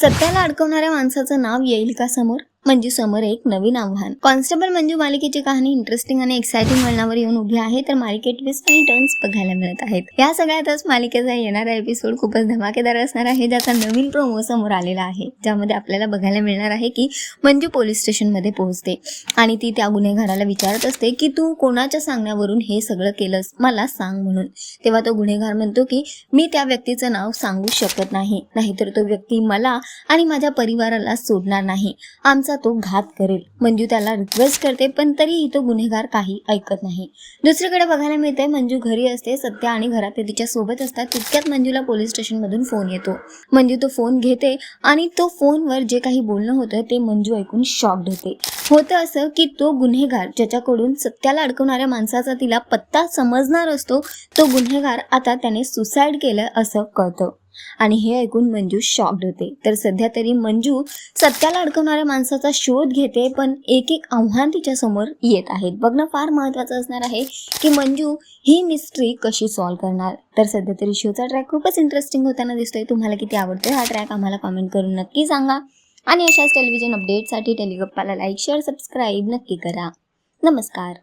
सत्याला अडकवणाऱ्या माणसाचं नाव येईल का समोर? म्हणजे समोर एक नवीन आव्हान. कॉन्स्टेबल मंजू मालिकेची कहाणी इंटरेस्टिंग आणि एक्साइटिंग वळणावर येऊन उभी आहे तर मालिकेत ट्विस्ट आणि टर्न्स बघायला मिळत आहेत. या सगळ्यातच मालिकेचा येणारा एपिसोड खूपच धमाकेदार असणार आहे ज्याचा नवीन प्रोमो समोर आलेला आहे. ज्यामध्ये आपल्याला बघायला मिळणार आहे की मंजू पोलीस स्टेशनमध्ये पोहोचते आणि ती त्या गुन्हेगाराला विचारत असते की तू कोणाच्या सांगण्यावरून हे सगळं केलंस? मला सांग म्हणून. तेव्हा तो गुन्हेगार म्हणतो की मी त्या व्यक्तीचं नाव सांगू शकत नाही नाहीतर तो व्यक्ती मला आणि माझ्या परिवाराला सोडणार नाही. आमचा तो घात करेल. मंजू त्याला रिक्वेस्ट करते पण तरीही तो गुन्हेगार काही ऐकत नाही. दुसरीकडे बघायला मिळते मंजू घरी असते सत्य आणि घरात ते तिच्या सोबत असतात तितक्यात मंजूला पोलीस स्टेशनमधून फोन येतो. मंजू तो फोन घेते आणि तो फोनवर जे काही बोलणं होतं ते मंजू ऐकून शॉक्ड होते. होतं असं की तो गुन्हेगार ज्याच्याकडून सत्याला अडकवणाऱ्या माणसाचा तिला पत्ता समजणार असतो तो गुन्हेगार आता त्याने सुसाईड केलं असं कळतं. आणि हे ऐकून मंजू शॉक्ड होते. तर सध्या तरी मंजू सत्याला अडकवणाऱ्या माणसाचा शोध घेते पण एक एक आव्हान तिच्या समोर येत आहेत. बघणं फार महत्वाचं असणार आहे की मंजू ही मिस्ट्री कशी सॉल्व्ह करणार. तर सध्या तरी शोचा ट्रॅक खूपच इंटरेस्टिंग होताना दिसतोय. तुम्हाला किती आवडतोय हा ट्रॅक आम्हाला कमेंट करून नक्की सांगा. आणि अशाच टेलिव्हिजन अपडेटसाठी टेलिगप्पाला लाईक शेअर सबस्क्राईब नक्की करा. नमस्कार.